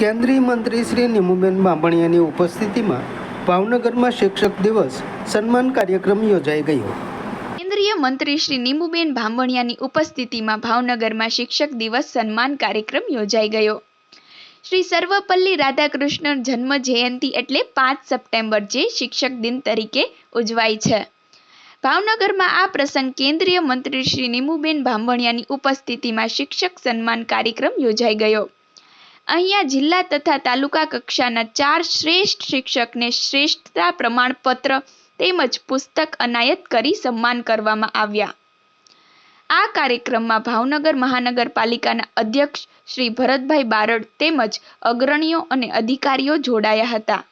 કેન્દ્રીય મંત્રી શ્રી નિમુબેન બાંભણિયાની ઉપસ્થિતિમાં ભાવનગરમાં શિક્ષક દિવસ સન્માન કાર્યક્રમ યોજાઈ ગયો. કેન્દ્રીય મંત્રી શ્રી નિમુબેન ભાંભણિયાની ઉપસ્થિતિમાં ભાવનગરમાં શિક્ષક દિવસ સન્માન કાર્યક્રમ યોજાઈ ગયો. શ્રી સર્વપલ્લી રાધાકૃષ્ણ જન્મ જયંતિ એટલે પાંચ સપ્ટેમ્બર જે શિક્ષક દિન તરીકે ઉજવાય છે. ભાવનગરમાં આ પ્રસંગ કેન્દ્રીય મંત્રી શ્રી નિમુબેન ભાંભણિયાની ઉપસ્થિતિમાં શિક્ષક સન્માન કાર્યક્રમ યોજાઈ ગયો. અહીંયા જિલ્લા તથા તાલુકા કક્ષાના ચાર શ્રેષ્ઠ શિક્ષકને શ્રેષ્ઠતા પ્રમાણપત્ર તેમજ પુસ્તક અનાયત કરી સન્માન કરવામાં આવ્યા. આ કાર્યક્રમમાં ભાવનગર મહાનગરપાલિકાના અધ્યક્ષ શ્રી ભરતભાઈ બારડ તેમજ અગ્રણીઓ અને અધિકારીઓ જોડાયા હતા.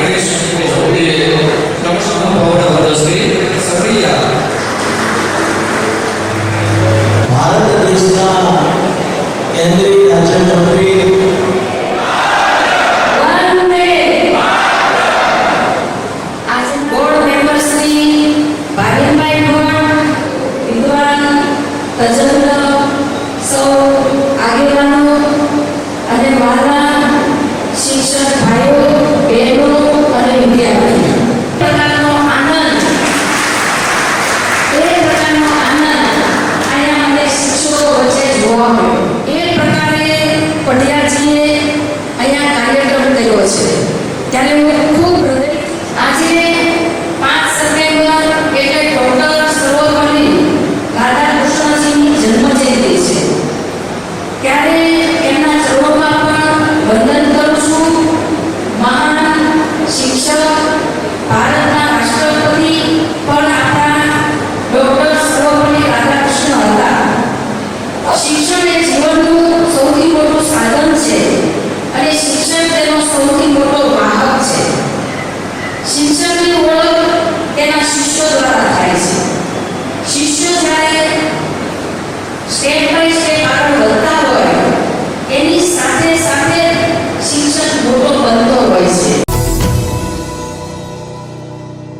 ગણેશ ચૌધરીએ ક્રમશઃ ભાવના સક્રિય 마음을